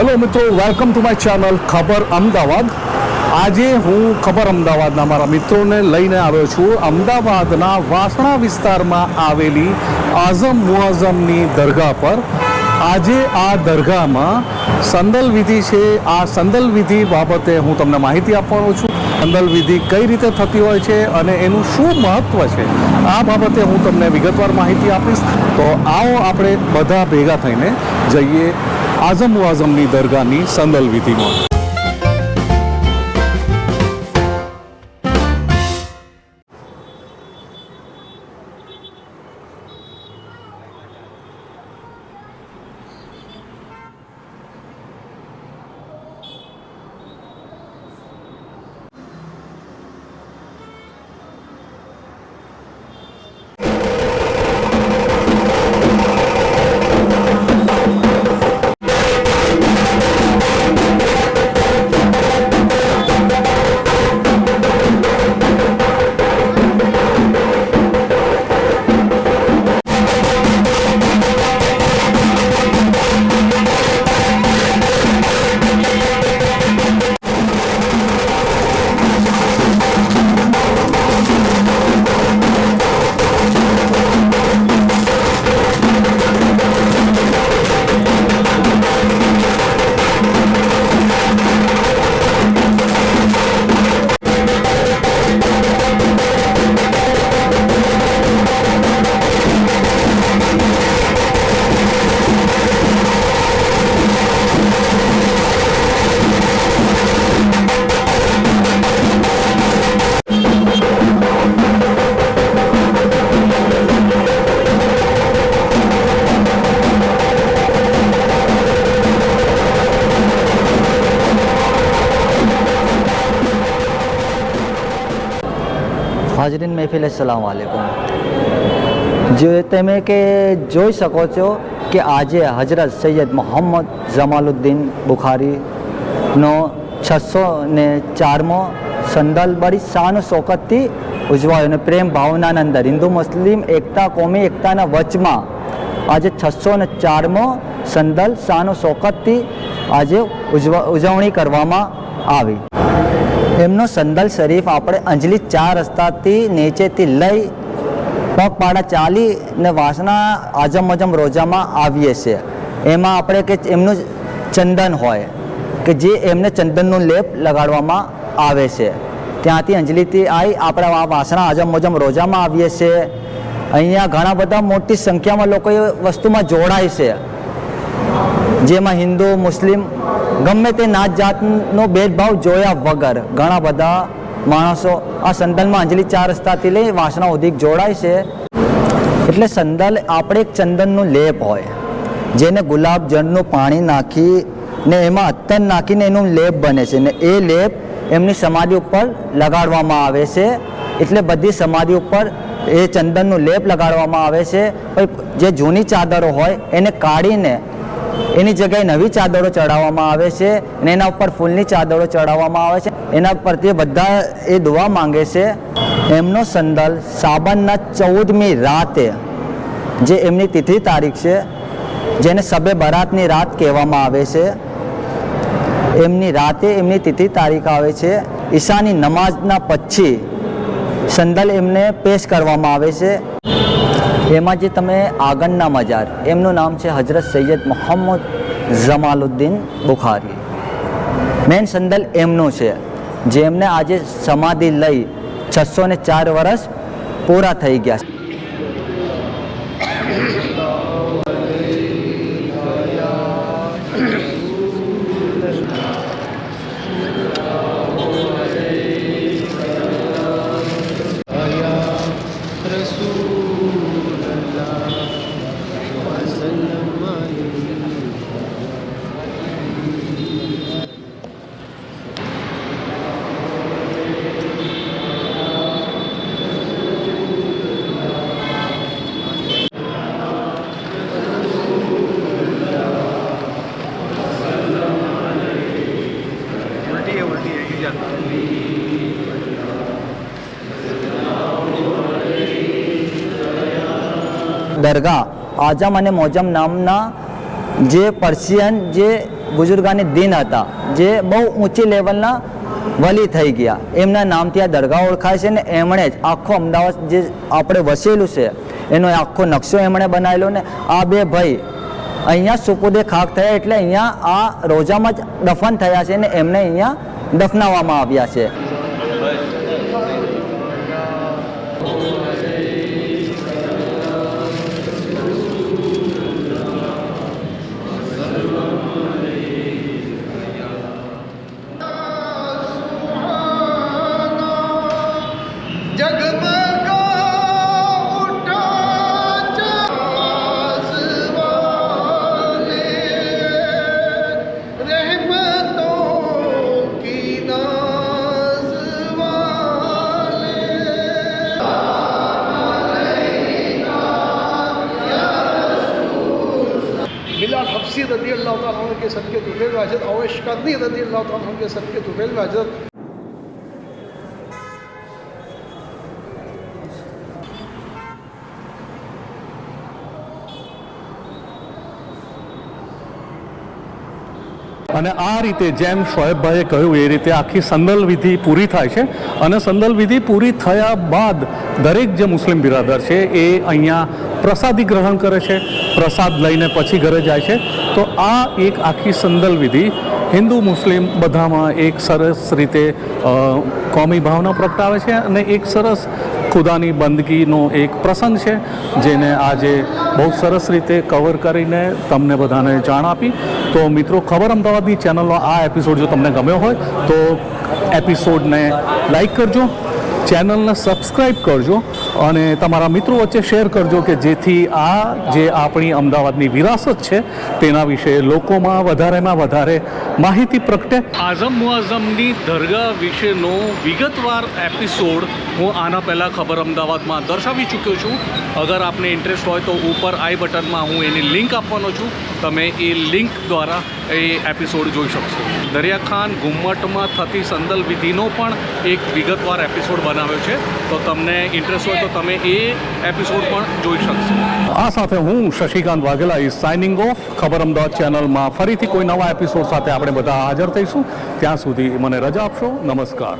Hello મિત્રો welcome to my channel ખબર અમદાવાદ. આજે હું ખબર અમદાવાદના મારા મિત્રોને લઈને આવ્યો છું. અમદાવાદના વાસણા વિસ્તારમાં આવેલી આઝમ મુઆઝમની દરગાહ પર. આજે આ દરગાહમાં સંદલ વિધિ છે. આ સંદલ વિધિ બાબતે હું તમને માહિતી આપવાનો છું. સંદલ વિધિ કઈ રીતે થતી હોય છે અને એનું શું મહત્વ છે, આ બાબતે હું તમને વિગતવાર માહિતી આપીશ. તો આવો આપણે બધા ભેગા થઈને જઈએ. આઝમ વાઝમની દરગાહની સંદલ વિધિમાં. હાજરીન મહેફિલ, અસલામ વાલેકુમ. જે તમે કે જોઈ શકો છો કે આજે હજરત સૈયદ મોહમ્મદ જમાલુદ્દીન બુખારીનો છસો ને ચારમો સંદલ બડી શાન શોકતથી ઉજવાયો અને પ્રેમ ભાવનાના અંદર હિન્દુ મુસ્લિમ એકતા કોમી એકતાના વચમાં આજે છસો ને ચારમો સંદલ શાન શોકતથી આજે ઉજવણી કરવામાં આવી. એમનો સંદલ શરીફ આપણે અંજલિ ચાર રસ્તાથી નીચેથી લઈ પગપાળા ચાલી ને વાસના આજમ અજમ રોજામાં આવીએ છીએ. એમાં આપણે કે એમનું ચંદન હોય કે જે એમને ચંદનનું લેપ લગાડવામાં આવે છે. ત્યાંથી અંજલિથી આવી આપણે આ વાસણા આજમ અજમ રોજામાં આવીએ છીએ. અહીંયા ઘણા બધા મોટી સંખ્યામાં લોકો એ વસ્તુમાં જોડાય છે. જેમાં હિન્દુ, મુસ્લિમ ગમે તે નાત જાતનો ભેદભાવ જોયા વગર ઘણા બધા માણસો આ સંદલમાં અંજલિ ચાર રસ્તાથી લઈ વાસણા ઉદીક જોડાય છે. એટલે સંદલ આપણે એક ચંદનનું લેપ હોય, જેને ગુલાબ જળનું પાણી નાખી ને એમાં અત્તન નાખીને એનું લેપ બને છે ને એ લેપ એમની સમાધિ ઉપર લગાડવામાં આવે છે. એટલે બધી સમાધિ ઉપર એ ચંદનનું લેપ લગાડવામાં આવે છે. જે જૂની ચાદરો હોય એને કાઢીને એની જગ્યાએ નવી ચાદરો ચડાવવામાં આવે છે અને એના ઉપર ફૂલની ચાદરો ચડાવવામાં આવે છે. એના પરથી બધા એ દુઆ માંગે છે, એમનો સંદલ સાબનના ચૌદમી રાતે, જે એમની તિથિ તારીખ છે, જેને સબે બરાતની રાત કહેવામાં આવે છે. એમની રાતે એમની તિથિ તારીખ આવે છે. ઈશાની નમાઝના પછી સંદલ એમને પેશ કરવામાં આવે છે. એમાં જે તમે આગળના મજાર, એમનું નામ છે હજરત સૈયદ મોહમ્મદ જમાલુદ્દીન બુખારી. મેન સંદલ એમનું છે જેમને આજે સમાધિ લઈ છસો ને ચાર વર્ષ પૂરા થઈ ગયા છે. દરગાહ, આઝમ અને મોજમ નામના જે પર્શિયન, જે બુઝુર્ગાની દિન હતા, જે બહુ ઊંચી લેવલના વલી થઈ ગયા. એમના નામથી આ દરગાહ ઓળખાય છે ને એમણે જ આખો અમદાવાદ જે આપણે વસેલું છે, એનો આખો નકશો એમણે બનાવેલો ને આ બે ભાઈ અહીંયા સુપુદે ખાક થયા એટલે અહીંયા આ રોજામાં જ દફન થયા છે ને એમને અહીંયા દફનાવવામાં આવ્યા છે. रदी अल्लाह ताला अन्हु के सदके तुफेल वाजद अवैश करनी रदी अल्लाह ताला अन्हु के सदके तुफेल वाजद અને આ રીતે જેમ શોએબભાઈએ કહ્યું, એ રીતે આખી સંદલ વિધિ પૂરી થાય છે. અને સંદલ વિધિ પૂરી થયા બાદ દરેક જે મુસ્લિમ બિરાદર છે, એ અહીંયા પ્રસાદી ગ્રહણ કરે છે, પ્રસાદ લઈને પછી ઘરે જાય છે. તો આ એક આખી સંદલ વિધિ હિન્દુ મુસ્લિમ બધામાં એક સરસ રીતે કોમી ભાવના પ્રગટાવે છે અને એક સરસ ખુદાની બંદગીનો એક પ્રસંગ છે, જેને આજે બહુ સરસ રીતે કવર કરીને તમને બધાને જાણ આપી. તો મિત્રો, ખબર અમદાવાદની ચેનલનો આ એપિસોડ જો તમને ગમ્યો હોય, તો એપિસોડને લાઈક કરજો ચેનલને સબસ્ક્રાઈબ કરજો, અને તમારા મિત્રો વચ્ચે શેર કરજો કે જેથી આ જે આપણી અમદાવાદની વિરાસત છે, તેના વિશે લોકોમાં વધારેમાં વધારે માહિતી પ્રગટે. આઝમ મુઆઝમની દરગાહ વિશેનો વિગતવાર એપિસોડ હું આના પહેલાં ખબર અમદાવાદમાં દર્શાવી ચૂક્યો છું. અગર આપને ઇન્ટરેસ્ટ હોય તો ઉપર આઈ બટનમાં હું એની લિંક આપવાનો છું. તમે એ લિંક દ્વારા એ એપિસોડ જોઈ શકશો. દરિયાખાન ઘુમ્મટમાં થતી સંદલ વિધિનો પણ એક વિગતવાર એપિસોડ બનાવ્યો છે. તો તમને ઇન્ટરેસ્ટ હોય તો તમે એ એપિસોડ પણ જોઈ શકશો. આ સાથે હું Shashikant Vaghela is signing off ખબર અમદાવાદ ચેનલમાં ફરીથી કોઈ નવા એપિસોડ સાથે આપણે બધા હાજર થઈશું. ત્યાં સુધી મને રજા આપશો. નમસ્કાર.